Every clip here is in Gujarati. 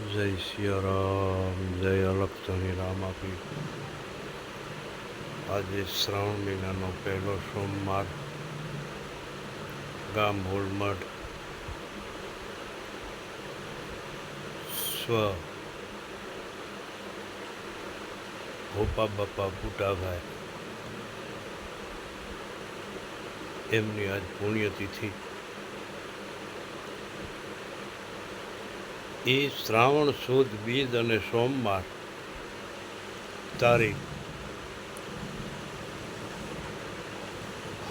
જય સિયારામ જય અલક્ષણી રામ આપી. આજે શ્રાવણ મહિનાનો પહેલો સોમવાર, ગામ હોલમઠ સ્વ ગોપા બાપા બુટાભાઈ એમની આજ પુણ્યતિથિ. એ શ્રાવણ સુદ, બીજ અને સોમવાર તારીખ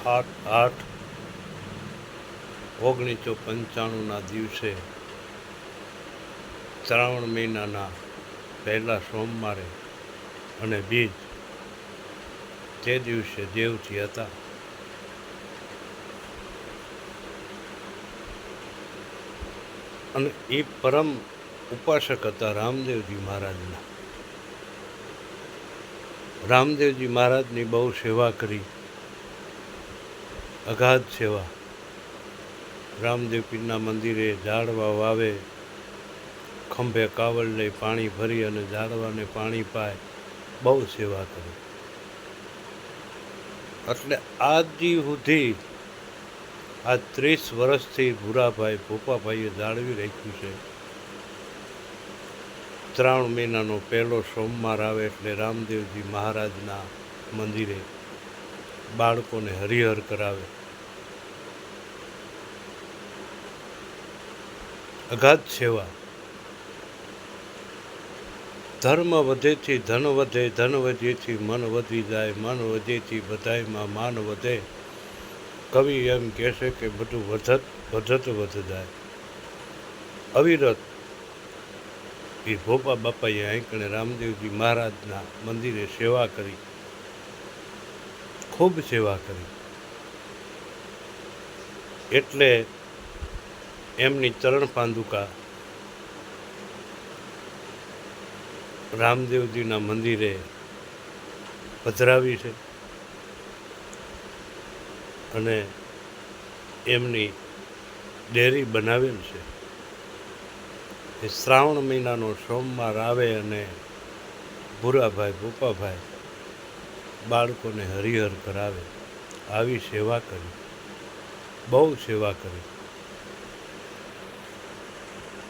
આઠ આઠ ઓગણીસો પંચાણુંના દિવસે શ્રાવણ મહિનાના પહેલા સોમવારે અને બીજ તે દિવસે દેવથી હતા. અને એ પરમ ઉપાસક હતા રામદેવજી મહારાજના. રામદેવજી મહારાજની બહુ સેવા કરી, અગાધ સેવા. રામદેવ પીરના મંદિરે ઝાડવા વાવે, ખંભે કાવડ લઈ પાણી ભરી અને ઝાડવાને પાણી પાય, બહુ સેવા કરી. એટલે આજ સુધી આ ત્રીસ વર્ષથી ભૂરાભાઈ ભોપાભાઈએ જાળવી રાખ્યું છે. ત્રણ મહિનાનો પહેલો સોમવાર આવે એટલે રામદેવજી મહારાજના મંદિરે બાળકોને હરિહર કરાવે. અગાધ સેવા. ધર્મ વધેથી ધન વધે, ધન વધેથી મન વધી જાય, મન વધેથી બધાયમાં માન વધે. કવિ એમ કહેશે કે બધું વધત વધત વધ જાય અવિરત. એ ભોપા બાપાએ આંકણે રામદેવજી મહારાજના મંદિરે સેવા કરી. ખૂબ સેવા કરી. એટલે એમની ચરણ પાંદુકા રામદેવજીના મંદિરે પધરાવી છે. અને એમની ડેરી બનાવેલ છે. એ શ્રાવણ મહિનાનો સોમવાર આવે અને ભૂરાભાઈ, ભૂપાભાઈ બાળકોને હરિહર કરાવે. આવી સેવા કરી. બહુ સેવા કરી.